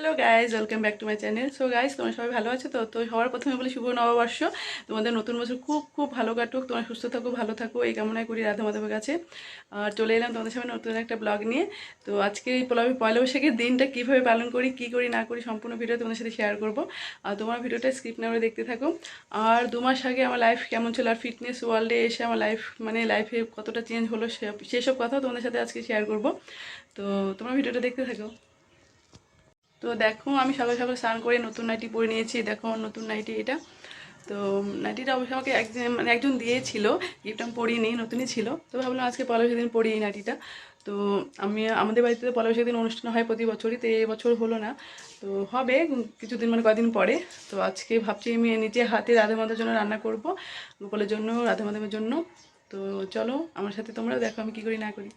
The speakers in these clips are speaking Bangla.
Hello guys welcome back to my channel so guys তোমরা সবাই ভালো আছো? তো তো সবার প্রথমে বলি শুভ নববর্ষ। তোমাদের নতুন বছর খুব খুব ভালো কাটুক। তোমরা সুস্থ থাকো, ভালো থাকো। এই কামনায় করি রাধা মাধবের কাছে। আর চলে এলাম তোমাদের সামনে নতুন একটা ব্লগ নিয়ে। তো আজকে এই পলাবি পয়লা বৈশাখের দিনটা কীভাবে পালন করি, কী করি, না করি সম্পূর্ণ ভিডিও তোমাদের সাথে শেয়ার করব। আর তোমার ভিডিওটা স্ক্রিপ্ট না করে দেখতে থাকো। আর দু মাস আগে আমার লাইফ কেমন ছিল? আর ফিটনেস ওয়ার্ল্ডে এসে আমার লাইফ মানে লাইফে কতটা চেঞ্জ হলো সেসব কথা তোমাদের সাথে আজকে শেয়ার করব। তো তোমরা ভিডিওটা দেখতে থাকো। তো দেখো, আমি সকাল সকাল স্নান করে নতুন নাইটি পরে নিয়েছি। দেখো নতুন নাইটি এটা। তো নাইটিটা অবশ্যই আমাকে একজন মানে একজন দিয়েছিল গিফট আমি পরিনি নতুনই ছিল। তো ভাবলাম আজকে পলাশের দিন পরি এই নাইটিটা। তো আমি, আমাদের বাড়িতে তো পলাশের দিন অনুষ্ঠান হয় প্রতি বছরই, তো এই বছর হলো না। তো হবে, কিছুদিন মানে কদিন পরে। তো আজকে ভাবছি আমি নিজে হাতে রাধা মাধবের জন্য রান্না করব, গোপালের জন্য, রাধা মাধবের জন্য। তো চলো, আমার সাথে তোমরাও দেখো আমি কী করি, না করি।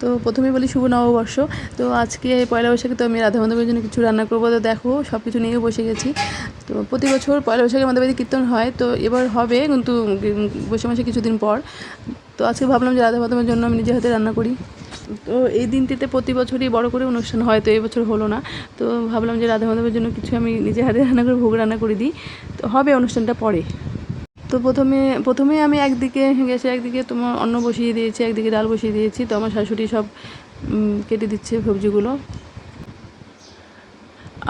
তো প্রথমেই বলি শুভ নববর্ষ। তো আজকে পয়লা বৈশাখে তো আমি রাধা মাধবের জন্য কিছু রান্না করব। তো দেখো সব কিছু নিয়েও বসে গেছি। তো প্রতি বছর পয়লা বৈশাখে আমাদের বাড়িতে কীর্তন হয়। তো এবার হবে কিন্তু বৈশাখ মাসে কিছুদিন পর। তো আজকে ভাবলাম যে রাধা মাধবের জন্য আমি নিজে হাতে রান্না করি। তো এই দিনটিতে প্রতি বছরই বড় করে অনুষ্ঠান হয়। তো এই বছর হলো না। তো ভাবলাম যে রাধা মাধবের জন্য কিছু আমি নিজে হাতে রান্না করে ভোগ রান্না করে দিই। তো হবে অনুষ্ঠানটা পরে। তো প্রথমে প্রথমে আমি একদিকে গ্যাসে একদিকে তোমার অন্ন বসিয়ে দিয়েছি, একদিকে ডাল বসিয়ে দিয়েছি, তো আমার শাশুড়ি সব কেটে দিচ্ছে সবজিগুলো।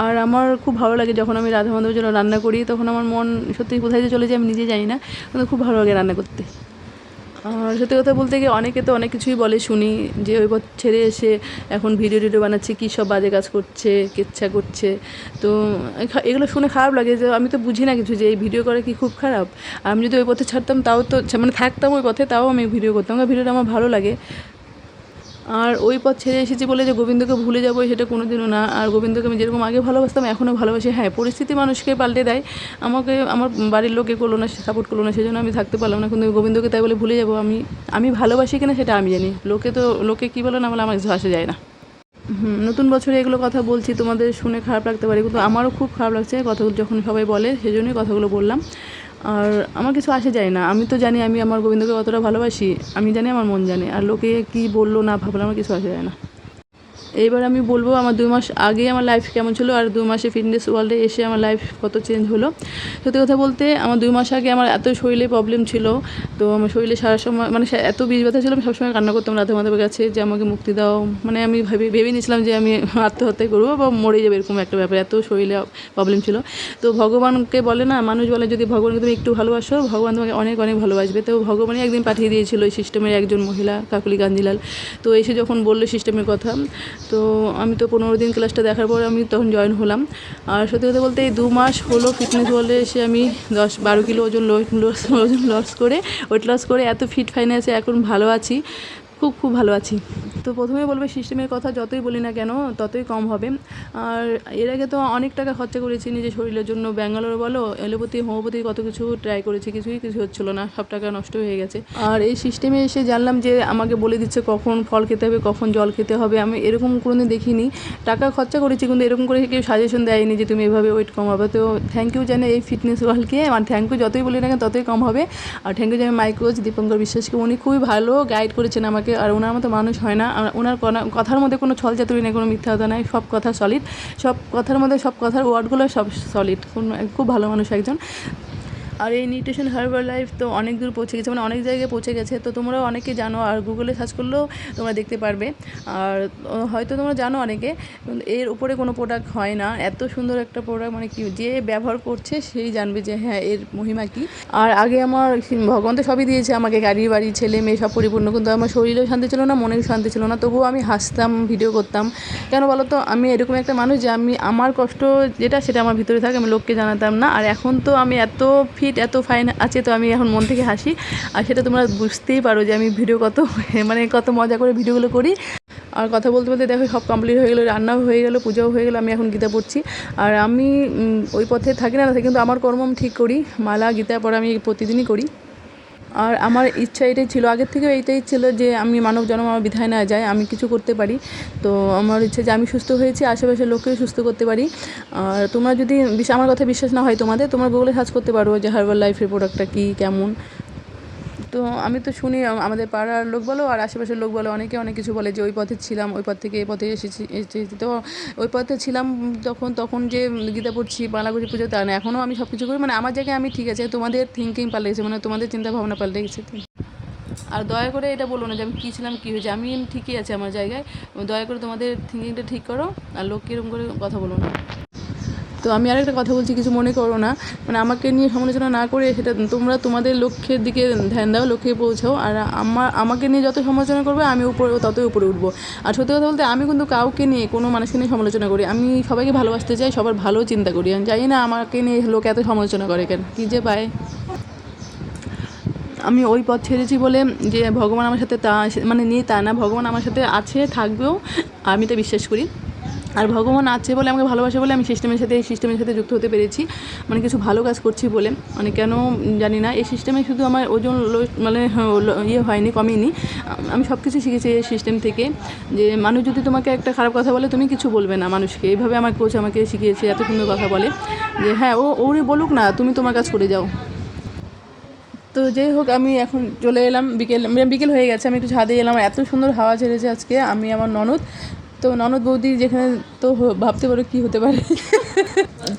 আর আমার খুব ভালো লাগে যখন আমি রাধা মাধবের জন্য রান্না করি, তখন আমার মন সত্যি কোথায় যে চলে যায় আমি নিজে জানি না, কিন্তু খুব ভালো লাগে রান্না করতে। সত্যি কথা বলতে গিয়ে অনেকে তো অনেক কিছুই বলে শুনি যে ওই পথ ছেড়ে এসে এখন ভিডিও টিডিও বানাচ্ছে, কী সব বাজে কাজ করছে, কেচ্ছা করছে। তো এগুলো শুনে খারাপ লাগে যে আমি তো বুঝি না কিছু যে এই ভিডিও করে কি খুব খারাপ। আমি যদি ওই পথে ছাড়তাম তাও তো মানে থাকতাম ওই পথে, তাও আমি ভিডিও করতাম। ভিডিওটা আমার ভালো লাগে। আর ওই পথ ছেড়ে এসেছি বলে যে গোবিন্দকে ভুলে যাব, সেটা কোনো দিনও না। আর গোবিন্দকে আমি যেরকম আগে ভালোবাসতাম, এখনও ভালোবাসি। হ্যাঁ পরিস্থিতি মানুষকে পাল্টে দেয়। আমাকে, আমার বাড়ির লোকে করল না, সাপোর্ট করল না, সেজন্য আমি থাকতে পারলাম না। কিন্তু গোবিন্দকে তাই বলে ভুলে যাব। আমি আমি ভালোবাসি কিনা সেটা আমি জানি। লোকে তো, লোকে কী বলো না বলে আমার কিছু আসে যায় না। নতুন বছরে এগুলো কথা বলছি, তোমাদের শুনে খারাপ লাগতে পারে। কিন্তু আমারও খুব খারাপ লাগছে কথাগুলো যখন সবাই বলে, সেজন্যই কথাগুলো বললাম। আর আমার কিছু আসে যায় না। আমি তো জানি আমি আমার গোবিন্দকে অতটা ভালোবাসি, আমি জানি আমার মন জানে। আর লোকে কি বলল না ভাবলো আমার কিছু আসে যায় না। এইবার আমি বলব আমার দুই মাস আগে আমার লাইফ কেমন ছিল আর দুই মাসে ফিটনেস ওয়ার্ল্ডে এসে আমার লাইফ কত চেঞ্জ হলো। সত্যি কথা বলতে আমার দুই মাস আগে আমার এত শরীরে প্রবলেম ছিল, তো আমার শরীরে সারা সময় মানে এত বীজ ব্যথা ছিল, আমি সবসময় কান্না করতাম রাধা মাধবের কাছে যে আমাকে মুক্তি দাও। মানে আমি ভেবে ভেবে নিয়েছিলাম যে আমি আত্মহত্যা করব বা মরে যাবে, এরকম একটা ব্যাপার, এত শরীরে প্রবলেম ছিল। তো ভগবানকে বলে না, মানুষ বলে যদি ভগবানকে তুমি একটু ভালোবাসো, ভগবান তোমাকে অনেক অনেক ভালোবাসবে। তো ভগবানই একদিন পাঠিয়ে দিয়েছিল এই সিস্টেমের একজন মহিলা, কাকুলি গান্ধীলাল। তো এসে যখন বলল সিস্টেমের কথা তো আমি তো পনেরো দিন ক্লাসটা দেখার পর আমি তখন জয়েন হলাম। আর সত্যি কথা বলতে এই দু মাস হলো ফিটনেস বলে এসে আমি দশ বারো কিলো ওজন ওজন লস করে ওয়েট লস করে এত ফিট ফাইনে আছে এখন ভালো আছি। খুব খুব ভালো আছি। তো প্রথমে বলবে, সিস্টেমের কথা যতই বলি না কেন, ততই কম হবে। আর এর আগে তো অনেক টাকা খরচা করেছি নিজের শরীরের জন্য। ব্যাঙ্গালোর বলো এলোপতি হোমিওপ্যাথি কত কিছু ট্রাই করেছি, কিছুই, কিছু হচ্ছিল না। সব টাকা নষ্ট হয়ে গেছে। আর এই সিস্টেমে এসে জানলাম যে, আমাকে বলে দিচ্ছে কখন ফল খেতে হবে, কখন জল খেতে হবে। আমি এরকম কোনোদিন দেখিনি। টাকা খরচা করেছি, কিন্তু এরকম করে কেউ সাজেশন দেয়নি যে, তুমি এভাবে ওয়েট কমাবে। তো থ্যাংক ইউ জানে এই ফিটনেস ওয়ার্ল্ডকে আর থ্যাংক ইউ যতই বলি না কেন, ততই কম হবে। আর থ্যাংক ইউ জানে মাই কোচ দীপঙ্কর বিশ্বাসকে। উনি খুবই ভালো গাইড করেছেন আমাকে। আর ওনার মতো মানুষ হয় না। ওনার কথার মধ্যে কোনো ছল চাতুরি নেই, কোনো মিথ্যা কথা নাই, সব কথা সলিড সব কথার মধ্যে সব কথার ওয়ার্ডগুলো সব সলিড খুব ভালো মানুষ একজন। আর এই নিউট্রিশন হার্বাল লাইফ তো অনেক দূর পৌঁছে গেছে মানে অনেক জায়গায় পৌঁছে গেছে, তো তোমরাও অনেকে জানো আর গুগলে সার্চ করলেও তোমরা দেখতে পারবে। আর হয়তো তোমরা জানো অনেকে এর উপরে কোনো প্রোডাক্ট হয় না, এত সুন্দর একটা প্রোডাক্ট মানে কি, যে ব্যবহার করছে সেই জানবে যে হ্যাঁ এর মহিমা কি। আর আগে আমার ভগবান তো সবই দিয়েছে আমাকে, গাড়ি, বাড়ি, ছেলে, মেয়ে সব পরিপূর্ণ, কিন্তু আমার শরীরেও শান্তি ছিল না, মনেও শান্তি ছিল না, তবুও আমি হাসতাম ভিডিও করতাম। কেন বলো তো আমি এরকম একটা মানুষ যে আমি, আমার কষ্ট যেটা, সেটা আমার ভিতরে থাকে, আমি লোককে জানাতাম না। আর এখন তো আমি এত ফিট এত ফাইন আছে তো আমি এখন মন থেকে হাসি। আর সেটা তোমরা বুঝতেই পারো যে আমি ভিডিও কত মানে কত মজা করে ভিডিওগুলো করি। আর কথা বলতে বলতে দেখো সব কমপ্লিট হয়ে গেলো, রান্নাও হয়ে গেলো, পূজাও হয়ে গেলো, আমি এখন গীতা পড়ছি। আর আমি ওই পথে থাকি না কিন্তু আমার কর্ম ঠিক করি। মালা, গীতা পড়া আমি প্রতিদিনই করি। আর আমার ইচ্ছা এটাই ছিল, আগের থেকেও এইটাই ছিল যে আমি মানব জন্ম আমার বিধায় না যায়, আমি কিছু করতে পারি। তো আমার ইচ্ছে যে আমি সুস্থ হয়েছি, আশেপাশের লোককেও সুস্থ করতে পারি। আর তোমরা যদি আমার কথা বিশ্বাস না হয় তোমাদের, তোমরা গুগলে সার্চ করতে পারো যে হার্বাল লাইফের প্রোডাক্টটা কী, কেমন। তো আমি তো শুনি আমাদের পাড়ার লোক বলো আর আশেপাশের লোক বলো, অনেকে অনেক কিছু বলে যে ওই পথে ছিলাম, ওই পথ থেকে এই পথে এসেছি তো ওই পথে ছিলাম তখন তখন যে গীতা পড়ছি বালাগুড়ি পুজো, তা না, এখনও আমি সব কিছু করি। মানে আমার জায়গায় আমি ঠিক আছে, তোমাদের থিঙ্কিং পাল্টে গেছে মানে তোমাদের চিন্তা ভাবনা পাল্টে গেছে। আর দয়া করে এটা বলো না যে আমি কী ছিলাম, কী হয়েছে? আমি ঠিকই আছে আমার জায়গায়। দয়া করে তোমাদের থিঙ্কিংটা ঠিক করো, আর লোক কীরকম করে কথা বলো না। তো আমি আরেকটা কথা বলছি, কিছু মনে করো না। মানে আমাকে নিয়ে সমালোচনা না করে সেটা তোমরা তোমাদের লক্ষ্যের দিকে ধ্যান দাও, লক্ষ্যে পৌঁছাও। আর আমার আমাকে নিয়ে যত সমালোচনা করবে, আমি উপরে, ততই উপরে উঠবো। আর সত্যি কথা বলতে আমি কিন্তু কাউকে নিয়ে কোনো মানুষকে নিয়ে সমালোচনা করি, আমি সবাইকে ভালোবাসতে চাই, সবার ভালো চিন্তা করি। আমি জানি না আমাকে নিয়ে লোক এত সমালোচনা করে কেন। কী যে পায়। আমি ওই পথ ছেড়েছি বলে যে ভগবান আমার সাথে তা মানে নেই তা না, ভগবান আমার সাথে আছে, থাকবেও, আমি তো বিশ্বাস করি। আর ভগবান আছে বলে আমাকে ভালোবাসে বলে আমি সিস্টেমের সাথে এই সিস্টেমের সাথে যুক্ত হতে পেরেছি। মানে কিছু ভালো কাজ করছি বলে। মানে কেন জানি না। এই সিস্টেমে শুধু আমার ওজন মানে হ্যাঁ, ইয়ে হয়নি কমেনি। আমি সব কিছু শিখেছি এই সিস্টেম থেকে। যে মানুষ যদি তোমাকে একটা খারাপ কথা বলে তুমি কিছু বলবে না মানুষকে। এইভাবে আমার কোচ আমাকে শিখিয়েছে এত সুন্দর কথা বলে। যে হ্যাঁ ও ওরে বলুক না তুমি তোমার কাজ করে যাও। তো যাই হোক আমি এখন চলে এলাম। বিকেল বিকেল হয়ে গেছে আমি একটু ছাদে এলাম। এত সুন্দর হাওয়া ছেড়েছে আজকে। আমি আমার ননদ তো ননদ বৌদি যেখানে, তো ভাবতে পারো কী হতে পারে।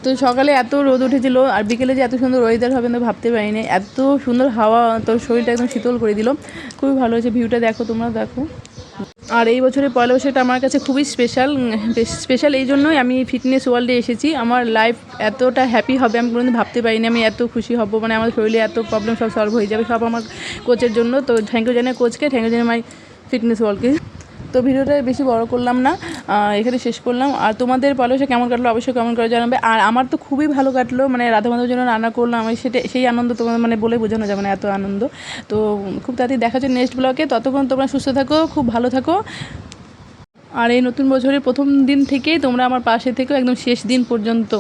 তো সকালে এত রোদ উঠেছিল আর বিকেলে যে এত সুন্দর ওয়েদার হবে না ভাবতে পারিনি। এত সুন্দর হাওয়া তোর শরীরটা একদম শীতল করে দিল। খুবই ভালো হয়েছে ভিউটা দেখো তোমরা, দেখো। আর এই বছরের পয়লা বৈশাখটা আমার কাছে খুবই স্পেশাল স্পেশাল এই জন্যই আমি ফিটনেস ওয়ার্ল্ডে এসেছি। আমার লাইফ এতটা হ্যাপি হবে আমি কোনোদিন ভাবতে পারিনি। আমি এত খুশি হব মানে আমার শরীরে এত প্রবলেম সব সলভ হয়ে যাবে সব আমার কোচের জন্য। তো থ্যাংক ইউ জানাই কোচকে থ্যাংক ইউ জানাই মাই ফিটনেস ওয়ার্ল্ডকে তো ভিডিওটা বেশি বড় করলাম না এখানে শেষ করলাম। আর তোমাদের পয়লা কেমন কাটলো অবশ্যই কমেন্ট করে জানাবে। আর আমার তো খুবই ভালো কাটলো মানে রাধা মাধবের জন্য রান্না করলাম, আমি সেটা, সেই আনন্দ তোমাদের মানে বলে বোঝানো যাবে না এত আনন্দ। তো খুব তাড়াতাড়ি দেখা নেক্সট ব্লগে ততক্ষণ তোমরা সুস্থ থাকো, খুব ভালো থাকো। আর এই নতুন বছরের প্রথম দিন থেকেই তোমরা আমার পাশে থেকো, একদম শেষ দিন পর্যন্ত।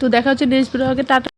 তো দেখা হচ্ছে নেক্সট ব্লগে টাটা।